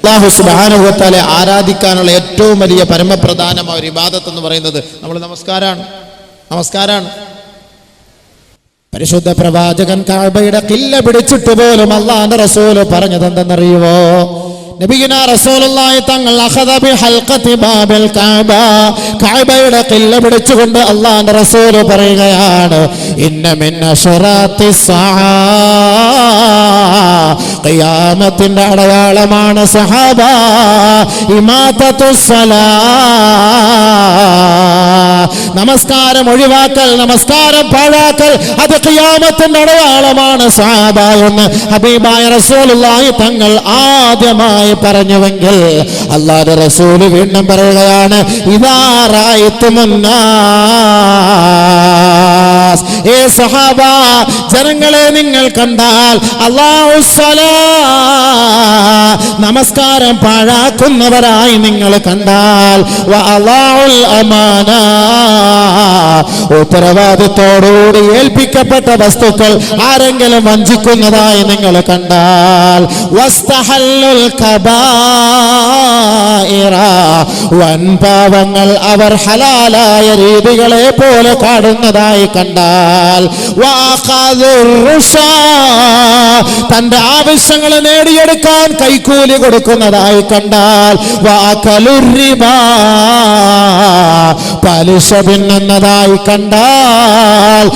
അള്ളാഹു ആരാധിക്കാനുള്ള ഏറ്റവും വലിയ പരമപ്രധാനമായ ഒരു ഇബാദത്ത് എന്ന് പറയുന്നത് നമ്മൾ നമസ്കാരാണ്. നമസ്കാരാണ്. പരിശുദ്ധ പ്രവാചകൻ കാബയുടെ കില്ല പിടിച്ചിട്ട് പോലും അള്ളാന്റെ റസൂൽ പറഞ്ഞത് എന്തെന്നറിയുമോ നബിഗിന റസൂലുള്ളാഹി തങ്ങൾ ഹൽഖത്തി കഅബ കഅബയുടെ കില്ല പിടിച്ചുകൊണ്ട് അള്ളാന്റെ റസൂൽ പറയുകയാണ് ഖിയാമത്തിന്റെ അടയാളമാണ് സഹാബ സലാ നമസ്കാരം ഒഴിവാക്കൽ നമസ്കാരം പാഴാക്കൽ അത് ക്യാമത്തിന്റെ അടയാളമാണ് സഹാബ എന്ന് ഹബീബായ റസൂലുള്ളാഹി തങ്ങൾ ആദ്യമായി പറഞ്ഞുവെങ്കിൽ അല്ലാഹുവിന്റെ റസൂൽ വീണ്ടും പറയുകയാണ് ഇദാ റഅയ്തുമുന്നാസ് ഏ സഹാബ ജനങ്ങളെ നിങ്ങൾ കണ്ടാൽ അള്ളാഹു നമസ്കാരം പാഴാക്കുന്നവരായി നിങ്ങൾ കണ്ടാൽ അമാന. ഉത്തരവാദിത്തോടുകൂടി ഏൽപ്പിക്കപ്പെട്ട വസ്തുക്കൾ ആരെങ്കിലും വഞ്ചിക്കുന്നതായി നിങ്ങൾ കണ്ടാൽ വസ്തഹല്ലുൽ കബായിറ വൻപാവങ്ങൾ അവർ ഹലാലായ രീതികളെ പോലെ കാണുന്നതായി കണ്ടാൽ തന്റെ ആവശ്യങ്ങൾ നേടിയെടുക്കാൻ കൈക്കൂലി കൊടുക്കുന്നതായി കണ്ടാൽ വാക്കലുരിബാ പലിശ പിന്നതായി കണ്ടാൽ.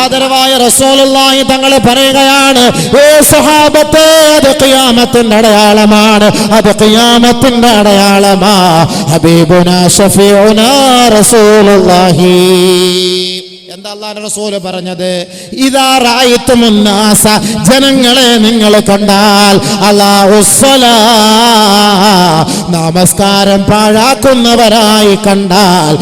ആദരവായ റസൂലുള്ളാഹി തങ്ങൾ പറയുകയാണ് ഏ സഹാബത്തെ അത് ഖിയാമത്തിന്റെ അടയാളമാണ് അത് ഖിയാമത്തിന്റെ അടയാളമാ. ഹബീബുന ഷഫീഉന എന്താ അള്ളാഹുവിന്റെ റസൂൽ പറഞ്ഞത്? ഇതാ റായിത്തുമുന്നാസ ജനങ്ങളെ നിങ്ങൾ കണ്ടാൽ അല്ലാഹു നമസ്കാരം പാഴാക്കുന്നവരായി കണ്ടാൽ.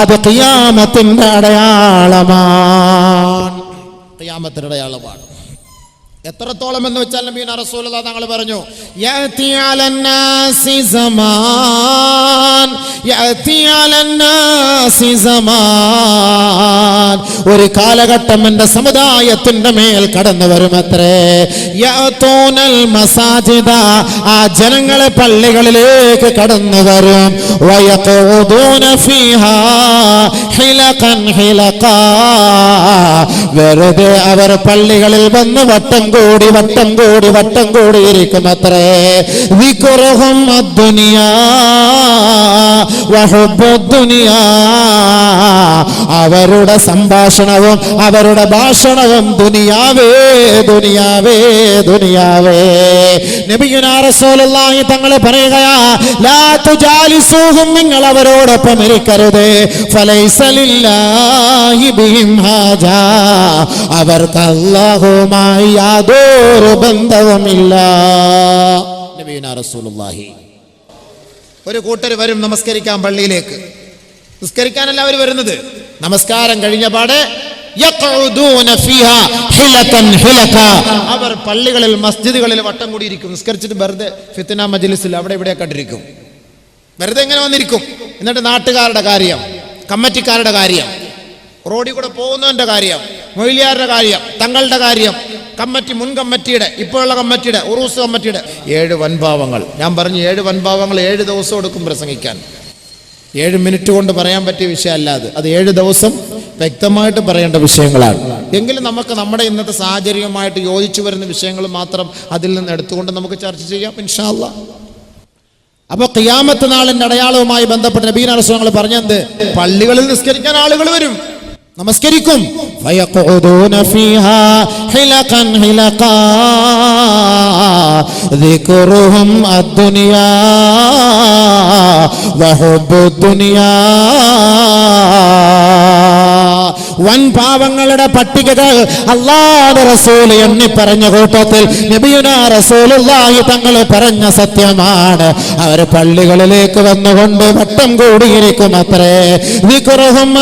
അത് ഖിയാമത്തിന്റെ അടയാളമാണ്. ഖിയാമത്തിന്റെ അടയാളമാണ്. എത്രത്തോളം എന്ന് വെച്ചാൽ നബീന റസൂലുള്ള തങ്ങൾ പറഞ്ഞു യഅതി അലന്നാസി സമാൻ ഒരു കാലഘട്ടം എന്റെ സമുദായത്തിന്റെ മേൽ കടന്നു വരുമത്രേ. യഅതൂനൽ മസാജിദ. ആ ജനങ്ങളെ പള്ളികളിലേക്ക് കടന്നു വരും. വെറുതെ അവർ പള്ളികളിൽ വന്ന് വട്ടം കൂടി വട്ടം കൂടി വട്ടം കൂടി ഇരിക്കും അത്രേ വിക്കുറഹും അദ്ദുനിയാ. അവരുടെ സംഭാഷണവും അവരുടെ ഭാഷണവും ദുനിയാവേ ദുനിയാവേ ദുനിയാവേ. നബിയുനാ റസൂലുള്ളാഹി തങ്ങൾ പറയുകയാ ലാ നിങ്ങൾ അവരോടൊപ്പം ഇരിക്കരുത്. ഫലൈസലില്ലാഹി ബിഹിം യാതൊരു ബന്ധവുമില്ല. നബിയുനാ റസൂലുള്ളാഹി ഒരു കൂട്ടർ വരും നമസ്കരിക്കാൻ പള്ളിയിലേക്ക്. നിസ്കരിക്കാനല്ല അവർ വരുന്നത്. നമസ്കാരം കഴിഞ്ഞ പാടെ. അവർ പള്ളികളിൽ മസ്ജിദുകളിൽ വട്ടം കൂടിയിരിക്കും. നിസ്കരിച്ചിട്ട് വെറുതെ ഫിത്ന മജ്ലിസിൽ അവിടെ ഇവിടെ കണ്ടിരിക്കും. വെറുതെ എങ്ങനെ വന്നിരിക്കും. എന്നിട്ട് നാട്ടുകാരുടെ കാര്യം കമ്മറ്റിക്കാരുടെ കാര്യം റോഡിൽ കൂടെ പോകുന്നവന്റെ കാര്യം മൊയിലിയാരുടെ കാര്യം തങ്ങളുടെ കാര്യം കമ്മറ്റി മുൻ കമ്മറ്റിയുടെ ഇപ്പോഴുള്ള കമ്മറ്റിയുടെ ഉറൂസ് കമ്മറ്റിയുടെ. ഏഴ് വൻഭാവങ്ങൾ. ഞാൻ പറഞ്ഞു ഏഴ് വൻഭാവങ്ങൾ ഏഴ് ദിവസം എടുക്കും പ്രസംഗിക്കാൻ. ഏഴ് മിനിറ്റ് കൊണ്ട് പറയാൻ പറ്റിയ വിഷയമല്ല അത്. അത് ഏഴ് ദിവസം വ്യക്തമായിട്ട് പറയേണ്ട വിഷയങ്ങളാണ്. എങ്കിലും നമുക്ക് നമ്മുടെ ഇന്നത്തെ സാഹചര്യവുമായിട്ട് യോജിച്ചു വരുന്ന വിഷയങ്ങൾ മാത്രം അതിൽ നിന്ന് എടുത്തുകൊണ്ട് നമുക്ക് ചർച്ച ചെയ്യാം ഇൻഷാല്ല അപ്പൊ ഖിയാമത്ത് നാളിന്റെ അടയാളവുമായി ബന്ധപ്പെട്ട് നബീന റസൂലുള്ളാഹി പറഞ്ഞത് പള്ളികളിൽ നിസ്കരിക്കാൻ ആളുകൾ വരും. നമസ്കരിക്കും ഫയഖൂദൂന ഫീഹാ ഹിലഖൻ ഹിലഖാ ذكرهم الدنيا وحب الدنيا വൻ പാവങ്ങളുടെ പട്ടികകൾ അല്ലാതെ റസൂൽ എണ്ണി പറഞ്ഞ കൂട്ടത്തിൽ നബിയുന റസൂലുള്ളാഹി തങ്ങൾ പറഞ്ഞ സത്യമാണ്. അവർ പള്ളികളിലേക്ക് വന്നുകൊണ്ട് വട്ടം കൂടിയിരിക്കും അത്രേ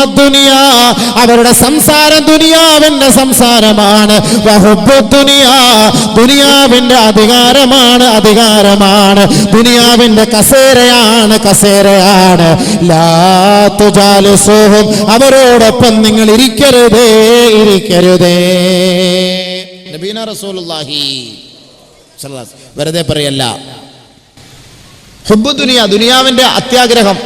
അദ്ദുനിയാ അവരുടെ സംസാരം ദുനിയാവിന്റെ സംസാരമാണ്. ദുനിയാ ദുനിയാവിന്റെ അധികാരമാണ് അധികാരമാണ്. ദുനിയാവിന്റെ കസേരയാണ് കസേരയാണ്. അവരോടൊപ്പം നിങ്ങൾ ഇരിക്കരുതേ ഇരിക്കരുതേ. നബീന റസൂലുള്ളാഹി. വെറുതെ പറയല്ല. ഹുബ്ബു ദുനിയ ദുനിയാവിന്റെ അത്യാഗ്രഹം.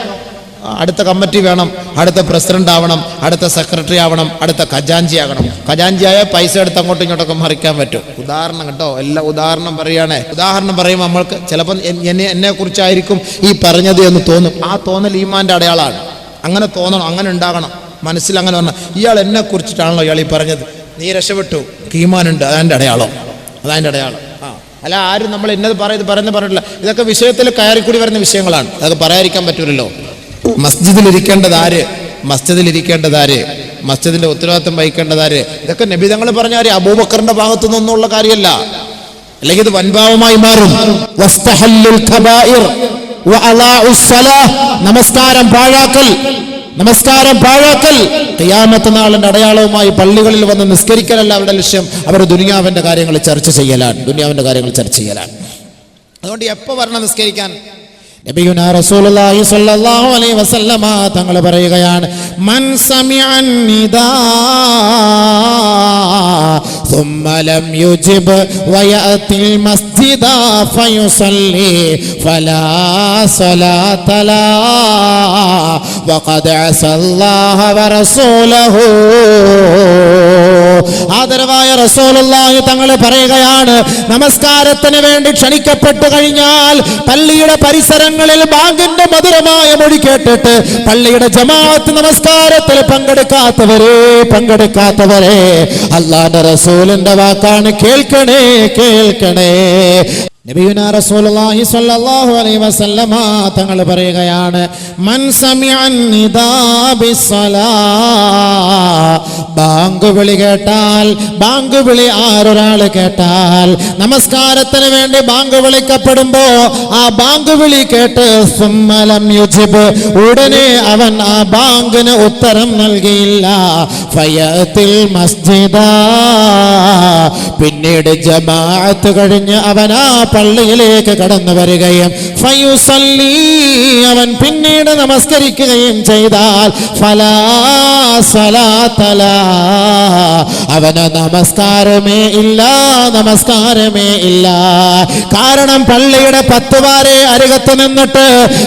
അടുത്ത കമ്മിറ്റി വേണം അടുത്ത പ്രസിഡന്റ് ആവണം അടുത്ത സെക്രട്ടറി ആവണം അടുത്ത ഖജാഞ്ചി ആകണം. ഖജാഞ്ചിയായ പൈസ എടുത്ത് അങ്ങോട്ടും ഇങ്ങോട്ടൊക്കെ മറിക്കാൻ പറ്റും. ഉദാഹരണം കേട്ടോ എല്ലാ ഉദാഹരണം പറയുകയാണേ. ഉദാഹരണം പറയുമ്പോൾ നമ്മൾക്ക് ചിലപ്പോൾ എന്നെ എന്നെ കുറിച്ചായിരിക്കും ഈ പറഞ്ഞത് എന്ന് തോന്നും. ആ തോന്നൽ ഈമാന്റെ അടയാളാണ് അങ്ങനെ തോന്നണം അങ്ങനെ ഉണ്ടാകണം. മനസ്സിൽ അങ്ങനെ പറഞ്ഞ ഇയാൾ എന്നെ കുറിച്ചിട്ടാണല്ലോ ഇയാൾ ഈ പറഞ്ഞത്. നീ രക്ഷപ്പെട്ടു. കീമാനുണ്ട് അതെന്റെ അടയാളം. അതാന്റെ അടയാളം. ആ. അല്ല ആരും നമ്മൾ ഇന്നത് പറയുന്നത് പറയുന്നത് പറഞ്ഞിട്ടില്ല. ഇതൊക്കെ വിഷയത്തിൽ കയറിക്കൂടി വരുന്ന വിഷയങ്ങളാണ്. അതൊക്കെ പറയാതിരിക്കാൻ പറ്റൂലല്ലോ. മസ്ജിദിൽ ഇരിക്കേണ്ടത് ആര്? മസ്ജിദിൽ ഇരിക്കേണ്ടത് ആര് മസ്ജിദിന്റെ ഉത്തരവാദിത്വം വഹിക്കേണ്ടത് ആര് ഇതൊക്കെ നബിതങ്ങൾ പറഞ്ഞ ആര് അബൂബക്കറിന്റെ ഭാഗത്തു നിന്നുള്ള കാര്യമല്ല. അല്ലെങ്കിൽ ഇത് വൻഭാവമായി മാറും. നമസ്കാരം പാഴാക്കൽ. നമസ്കാരം പാഴാക്കൽ. ഖിയാമത്ത് നാളിന്റെ അടയാളവുമായി പള്ളികളിൽ വന്ന് നിസ്കരിക്കലല്ല അവരുടെ ലക്ഷ്യം. അവർ ദുനിയാവിന്റെ കാര്യങ്ങൾ ചർച്ച ചെയ്യലാണ്. ദുനിയാവിന്റെ കാര്യങ്ങൾ ചർച്ച ചെയ്യലാണ്. അതുകൊണ്ട് എപ്പോ വരണം നിസ്കരിക്കാൻ? നബിയുന റസൂലുള്ളാഹി സ്വല്ലല്ലാഹു അലൈഹി വസല്ലമ തങ്ങൾ പറയുകയാണ് മൻ സമിഅൻ നിദാ ثم لم يجب ويأتي المسجد فيصلي فلا صلاة له وقد عصى الله ورسوله ആദരവായ റസൂലുള്ളാഹി തങ്ങൾ പറയുകയാണ് നമസ്കാരത്തിന് വേണ്ടി ക്ഷണിക്കപ്പെട്ടു കഴിഞ്ഞാൽ പള്ളിയുടെ പരിസരങ്ങളിൽ ബാങ്കിന്റെ മധുരമായ മൊഴി കേട്ടിട്ട് പള്ളിയുടെ ജമാഅത്ത് നമസ്കാരത്തിൽ പങ്കെടുക്കാത്തവരെ പങ്കെടുക്കാത്തവരെ അള്ളാന്റെ റസൂലിന്റെ വാക്കാണ് കേൾക്കണേ കേൾക്കണേ. നബിയുന റസൂലുള്ളാഹി സ്വല്ലല്ലാഹു അലൈഹി വസല്ലമ തങ്ങൾ പറയുകയാണ് മൻ സമിഅൻ ബാങ്ക് വിളി കേട്ടാൽ ബാങ്ക് വിളി ആരൊരാൾ കേട്ടാൽ നമസ്കാരത്തിന് വേണ്ടി ബാങ്ക് വിളിക്കപ്പെടുമ്പോ ആ ബാങ്ക് വിളി കേട്ട് സുമ്മലം യുജിബ് ഉടനെ അവൻ ആ ബാങ്കിന് ഉത്തരം നൽകിയില്ല. ഫയത്തിൽ മസ്ജിദ. പിന്നീട് ജമാഅത്ത് കഴിഞ്ഞ് അവൻ ആ പള്ളിയിലേക്ക് കടന്നു വരികയും അവൻ പിന്നീട് നമസ്കരിക്കുകയും ചെയ്താൽ ഫലാ അവന് നമസ്കാരമേ ഇല്ല നമസ്കാരമേ ഇല്ല. കാരണം പള്ളിയുടെ പത്തുവാരെ അരികത്ത് നിന്നിട്ട്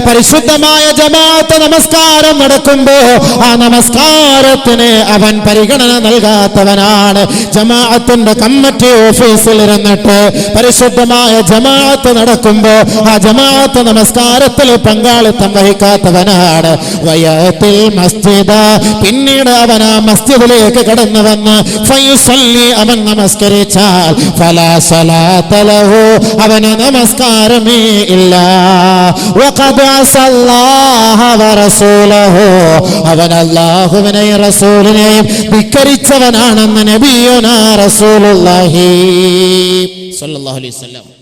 പരിശുദ്ധമായ ജമാഅത്ത് നമസ്കാരം നടക്കുമ്പോ ആ നമസ്കാരത്തിന് അവൻ പരിഗണന നൽകാത്തവനാണ്. ജമാഅത്തിന്റെ കമ്മിറ്റി ഓഫീസിൽ ഇരുന്നിട്ട് പരിശുദ്ധമായ ജമാഅത്ത് നടക്കുമ്പോ ആ ജമാഅത്ത് നമസ്കാരത്തിൽ പങ്കാളിത്തം വഹിക്കാത്തവനാണ്. വയത്തിൽ മസ്ജിദ. പിന്നീട് അവൻ ആ മസ്ജിദിലേക്ക് കടന്നു വന്ന് അവൻ നമസ്കരിച്ചാൽ ഫലാ സലാത്ത ലഹു. അവന് നമസ്കാരമേ ഇല്ല. അവൻ അല്ലാഹുവിനെയും റസൂലിനെയും ധിക്കരിച്ചവനാണെന്ന് നബിയുനാ റസൂലുള്ളാഹി. സല്ലല്ലാഹു അലൈഹി വസല്ലം.